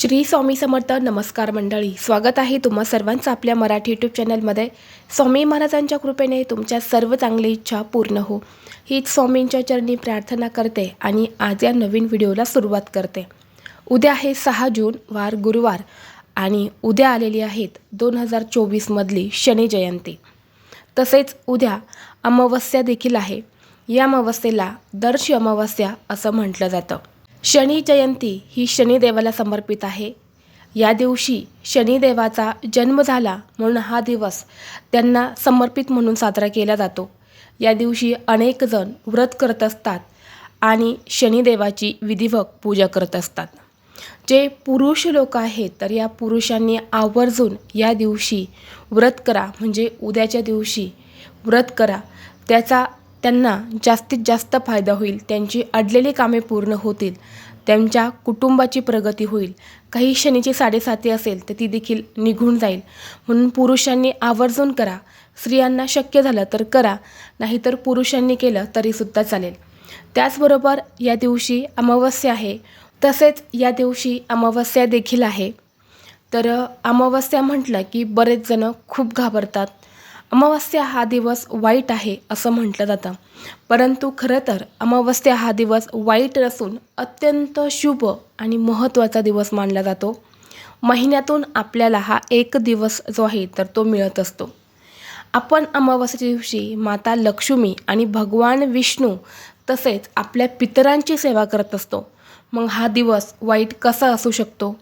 श्री स्वामी समर्थ नमस्कार मंडळी. स्वागत आहे तुम्हा सर्वांचं आपल्या मराठी यूट्यूब चॅनलमध्ये स्वामी महाराजांच्या कृपेने तुमच्या सर्व चांगली इच्छा पूर्ण हो. हीच स्वामींच्या चरणी प्रार्थना करते आणि आज या नवीन व्हिडिओला सुरुवात करते. उद्या आहे सहा जून वार गुरुवार आणि उद्या आलेली आहेत दोन हजार चोवीसमधली शनी जयंती. तसेच उद्या अमावस्या देखील आहे. या अमावस्येला दर्श अमावस्या असं म्हटलं जातं. शनी जयंती ही शनिदेवाला समर्पित आहे. या दिवशी शनिदेवाचा जन्म झाला म्हणून हा दिवस त्यांना समर्पित म्हणून साजरा केला जातो. या दिवशी अनेक जण व्रत करत असतात आणि शनिदेवाची विधिवक पूजा करत असतात. जे पुरुष लोक आहेत तर या पुरुषांनी आवर्जून या दिवशी व्रत करा. म्हणजे उद्याच्या दिवशी व्रत करा. त्याचा त्यांना जास्तीत जास्त फायदा होईल. त्यांची अडलेली कामे पूर्ण होतील. त्यांच्या कुटुंबाची प्रगती होईल. काही शनीची साडेसाती असेल तर ती देखील निघून जाईल. म्हणून पुरुषांनी आवर्जून करा. स्त्रियांना शक्य झालं तर करा. नाहीतर पुरुषांनी केलं तरीसुद्धा चालेल. त्याचबरोबर या दिवशी अमावस्या आहे. तसेच या दिवशी अमावस्या देखील आहे. तर अमावस्या म्हटलं की बरेच जण खूप घाबरतात. अमावस्या हा दिवस वाईट आहे असं म्हटलं जातं. परंतु खरं तर अमावस्या हा दिवस वाईट नसून अत्यंत शुभ आणि महत्त्वाचा दिवस मानला जातो. महिन्यातून आपल्याला हा एक दिवस जो आहे तर तो मिळत असतो. आपण अमावस्याच्या दिवशी माता लक्ष्मी आणि भगवान विष्णू तसेच आपल्या पितरांची सेवा करत असतो. मग हा दिवस वाईट कसा असू शकतो?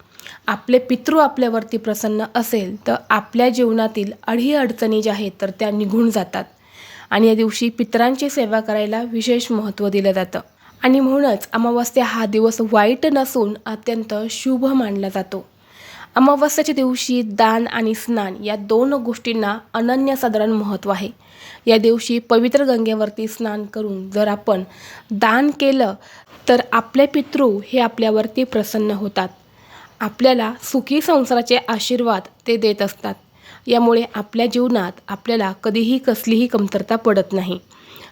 आपले पितृ आपल्यावरती प्रसन्न असेल तर आपल्या जीवनातील अडी अडचणी ज्या आहेत तर त्या निघून जातात. आणि या दिवशी पितरांची सेवा करायला विशेष महत्त्व दिलं जातं. आणि म्हणूनच अमावस्या हा दिवस वाईट नसून अत्यंत शुभ मानला जातो. अमावस्याच्या दिवशी दान आणि स्नान या दोन गोष्टींना अनन्यसाधारण महत्त्व आहे. या दिवशी पवित्र गंगेवरती स्नान करून जर आपण दान केलं तर आपले पितृ हे आपल्यावरती प्रसन्न होतात. आपल्याला सुखी संसाराचे आशीर्वाद ते देत असतात. यामुळे आपल्या जीवनात आपल्याला कधीही कसलीही कमतरता पडत नाही.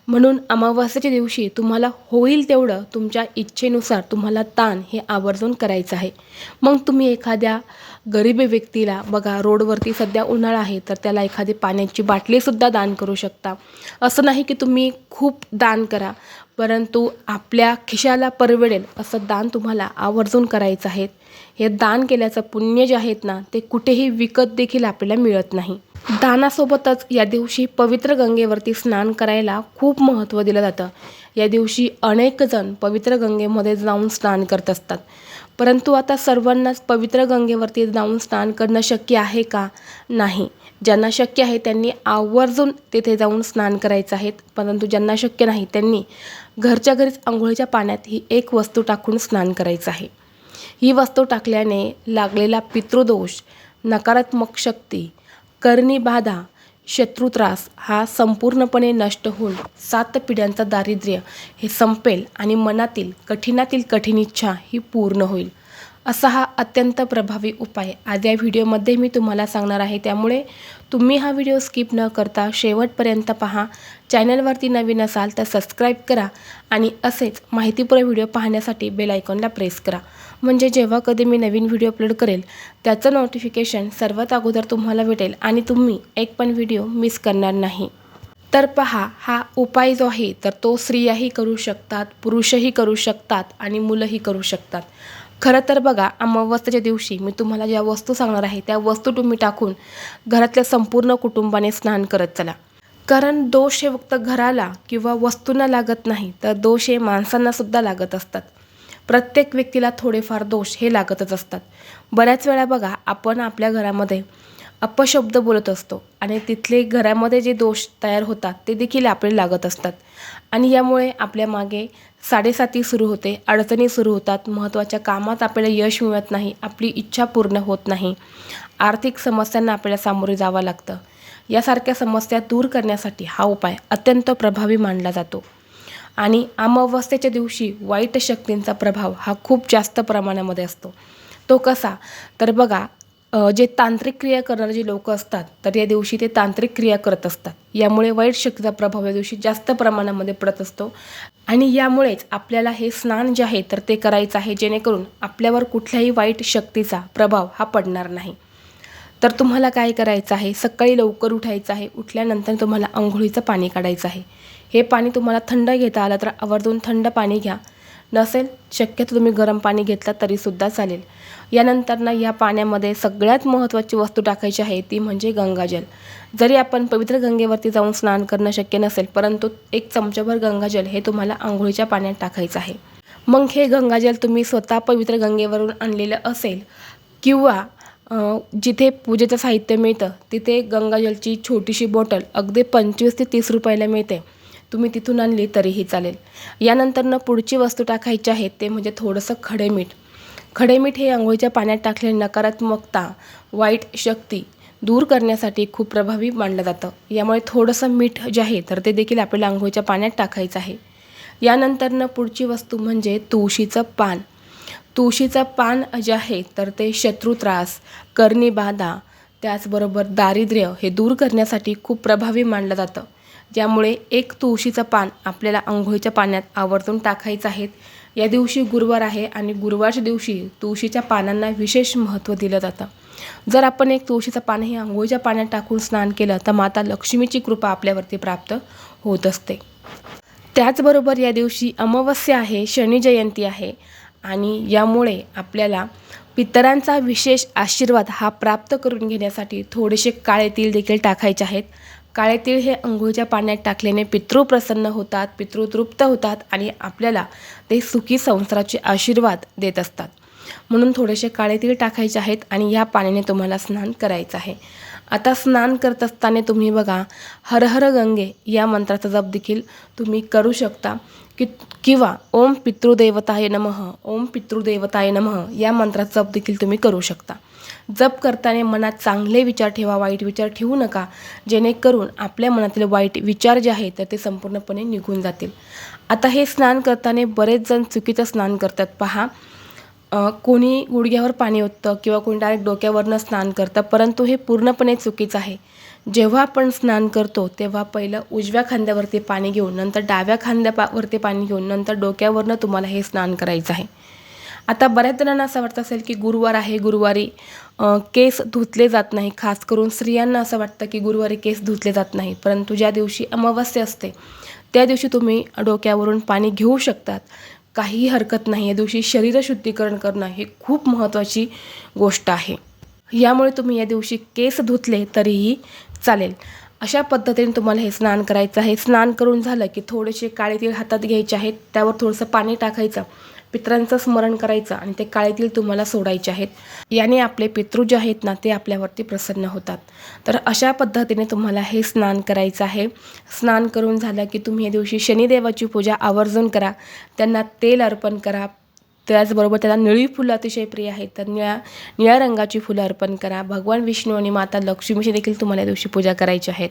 म्हणून अमावास्याच्या दिवशी तुम्हाला होईल तेवढं तुमच्या इच्छेनुसार तुम्हाला दान हे आवर्जून करायचं आहे. मग तुम्ही एखाद्या गरीब व्यक्तीला बघा रोडवरती सध्या उन्हाळा आहे तर त्याला एखादी पाण्याची बाटलीसुद्धा दान करू शकता. असं नाही की तुम्ही खूप दान करा. परंतु आपल्या खिशाला परवडेल असं दान तुम्हाला आवर्जून करायचं आहे. हे दान केल्याचं पुण्य जे आहेत ना ते कुठेही विकत देखील आपल्याला मिळत नाही. दानासोबतच या दिवशी पवित्र गंगेवरती स्नान करायला खूप महत्त्व दिलं जातं. या दिवशी अनेकजण पवित्र गंगेमध्ये जाऊन स्नान करत असतात. परंतु आता सर्वांनाच पवित्र गंगेवरती जाऊन स्नान करणं शक्य आहे का? नाही. ज्यांना शक्य आहे त्यांनी आवर्जून तेथे जाऊन स्नान करायचं आहे. परंतु ज्यांना शक्य नाही त्यांनी घरच्या घरीच आंघोळीच्या पाण्यात ही एक वस्तू टाकून स्नान करायचं आहे. ही वस्तू टाकल्याने लागलेला पितृदोष नकारात्मक शक्ती करणी बाधा शत्रुत्रास हा संपूर्णपणे नष्ट होऊन सात पिढ्यांचं दारिद्र्य हे संपेल आणि मनातील कठीणातील कठीण इच्छा ही पूर्ण होईल. असा हा अत्यंत प्रभावी उपाय. आज या व्हिडिओमध्ये मी तुम्हाला सांगणार आहे. त्यामुळे तुम्ही हा व्हिडिओ स्किप न करता शेवटपर्यंत पहा. चॅनलवरती नवीन असाल तर सबस्क्राईब करा आणि असेच माहितीपूर्ण व्हिडिओ पाहण्यासाठी बेल आयकॉनला प्रेस करा. म्हणजे जेव्हा कधी मी नवीन व्हिडिओ अपलोड करेल त्याचं नोटिफिकेशन सर्वात अगोदर तुम्हाला भेटेल आणि तुम्ही एक पण व्हिडिओ मिस करणार नाही. तर पहा हा उपाय जो आहे तर तो स्त्रियाही करू शकतात पुरुषही करू शकतात आणि मुलंही करू शकतात. खरं तर बघा अमावस्येच्या दिवशी मी तुम्हाला ज्या वस्तू सांगणार आहे त्या वस्तू तुम्ही टाकून घरातल्या संपूर्ण कुटुंबाने स्नान करत चला. कारण दोष हे फक्त घराला किंवा वस्तूंना लागत नाही तर दोष हे माणसांनासुद्धा लागत असतात. प्रत्येक व्यक्तीला थोडेफार दोष हे लागतच असतात. बऱ्याच वेळा बघा आपण आपल्या घरामध्ये अपशब्द बोलत असतो आणि तिथले घरामध्ये जे दोष तयार होतात ते देखील आपले लागत असतात. आणि यामुळे आपल्या मागे साडेसाती सुरू होते अडचणी सुरू होतात महत्त्वाच्या कामात आपल्याला यश मिळत नाही आपली इच्छा पूर्ण होत नाही. आर्थिक समस्यांना आपल्याला सामोरे जावं लागतं. यासारख्या समस्या दूर करण्यासाठी हा उपाय अत्यंत प्रभावी मानला जातो. आणि अमावस्येच्या दिवशी वाईट शक्तींचा प्रभाव हा खूप जास्त प्रमाणामध्ये असतो. तो कसा? तर बघा जे तांत्रिक क्रिया करणारे जे लोक असतात तर या दिवशी ते तांत्रिक क्रिया करत असतात. यामुळे वाईट शक्तीचा प्रभाव या दिवशी जास्त प्रमाणामध्ये पडत असतो. आणि यामुळेच आपल्याला हे स्नान जे आहे तर ते करायचं आहे जेणेकरून आपल्यावर कुठल्याही वाईट शक्तीचा प्रभाव हा पडणार नाही. तर तुम्हाला काय करायचं आहे? सकाळी लवकर उठायचं आहे. उठल्यानंतर तुम्हाला आंघोळीचं पाणी काढायचं आहे. हे पाणी तुम्हाला थंड घेता आलं तर आवर्जून थंड पाणी घ्या. नसेल शक्यतो तुम्ही गरम पाणी घेतलं तरीसुद्धा चालेल. यानंतर ना या पाण्यामध्ये सगळ्यात महत्त्वाची वस्तू टाकायची आहे ती म्हणजे गंगाजल. जरी आपण पवित्र गंगेवरती जाऊन स्नान करणं शक्य नसेल परंतु एक चमचाभर गंगाजल हे तुम्हाला आंघोळीच्या पाण्यात टाकायचं आहे. मग हे गंगाजल तुम्ही स्वतः पवित्र गंगेवरून आणलेलं असेल किंवा जिथे पूजेचं साहित्य मिळतं तिथे गंगाजलची छोटीशी बॉटल अगदी पंचवीस ते तीस रुपयाला मिळते. तुम्ही तिथून आणली तरीही चालेल. यानंतरनं पुढची वस्तू टाकायची आहे ते म्हणजे थोडंसं खडे मीठ. खडे मीठ हे आंघोळीच्या पाण्यात टाकले नकारात्मकता वाईट शक्ती दूर करण्यासाठी खूप प्रभावी मानलं जातं. यामुळे थोडंसं मीठ जे आहे तर ते देखील आपल्याला आंघोळीच्या पाण्यात टाकायचं आहे. यानंतरनं पुढची वस्तू म्हणजे तुळशीचं पान. तुळशीचं पान जे आहे तर ते शत्रुत्रास कर्णीबाधा त्याचबरोबर दारिद्र्य हे दूर करण्यासाठी खूप प्रभावी मानलं जातं. ज्यामुळे एक तुळशीचं पान आपल्याला आंघोळीच्या पाण्यात आवर्जून टाकायचं आहे. या दिवशी गुरुवार आहे आणि गुरुवारच्या दिवशी तुळशीच्या पानांना विशेष महत्त्व दिलं जातं. जर आपण एक तुळशीचं पान हे आंघोळीच्या पाण्यात टाकून स्नान केलं तर माता लक्ष्मीची कृपा आपल्यावरती प्राप्त होत असते. त्याचबरोबर या दिवशी अमावस्या आहे शनी जयंती आहे आणि यामुळे आपल्याला पितरांचा विशेष आशीर्वाद हा प्राप्त करून घेण्यासाठी थोडेसे काळे तीळ देखील टाकायचे आहेत. काळे तीळ हे अंघोळच्या पाण्यात टाकल्याने पितृ प्रसन्न होतात पितृ तृप्त होतात आणि आपल्याला ते सुखी संसाराचे आशीर्वाद देत असतात. म्हणून थोडेसे काळे तीळ टाकायचे आहेत आणि या पाण्याने तुम्हाला स्नान करायचं आहे. आता स्नान करत असताना तुम्ही बघा हर हर गंगे या मंत्राचा जप देखील तुम्ही करू शकता. कि किंवा ओम पितृदेवताय नमः ओम पितृदेवताय नमः या मंत्राचा जप देखील तुम्ही करू शकता. जप करताना मनात चांगले विचार ठेवा वाईट विचार ठेवू नका. जेणेकरून आपल्या मनातील वाईट विचार जे आहेत तर ते संपूर्णपणे निघून जातील. आता हे स्नान करताना बरेच जण चुकीचं स्नान करतात. पहा कोणी गुडघ्यावर पाणी ओततं किंवा कोणी डायरेक्ट डोक्यावरनं स्नान करतं परंतु हे पूर्णपणे चुकीचं आहे. जेव्हा आपण स्नान करतो तेव्हा पहिलं उजव्या खांद्यावरती पाणी घेऊन नंतर डाव्या खांद्यावरती पाणी घेऊन नंतर डोक्यावरनं तुम्हाला हे स्नान करायचं आहे. आता बऱ्याच जणांना असं वाटतं असेल की गुरुवार आहे गुरुवारी केस धुतले जात नाही. खास करून स्त्रियांना असं वाटतं की गुरुवारी केस धुतले जात नाही. परंतु ज्या दिवशी अमावस्या असते त्या दिवशी तुम्ही डोक्यावरून पाणी घेऊ शकतात. काहीही हरकत नाही या दिवशी शरीर शुद्धीकरण करणं हे खूप महत्त्वाची गोष्ट आहे. यामुळे तुम्ही या दिवशी केस धुतले तरीही चालेल. अशा पद्धतीने तुम्हाला हे स्नान करायचं आहे. स्नान करून झालं की थोडेसे काळे तीळ हातात घ्यायचे आहेत. त्यावर थोडंसं पाणी टाकायचं. पितरांचं स्मरण करायचं आणि ते काळेतील तुम्हाला सोडायचे आहेत. याने आपले पितृ जे आहेत ना ते आपल्यावरती प्रसन्न होतात. तर अशा पद्धतीने तुम्हाला हे स्नान करायचं आहे. स्नान करून झालं की तुम्ही या दिवशी शनिदेवाची पूजा आवर्जून करा. त्यांना तेल अर्पण करा. त्याचबरोबर त्याला निळी फुलं अतिशय प्रिय आहेत. तर निळ्या निळ्या रंगाची फुलं अर्पण करा. भगवान विष्णू आणि माता लक्ष्मीची देखील तुम्हाला या दिवशी पूजा करायची आहेत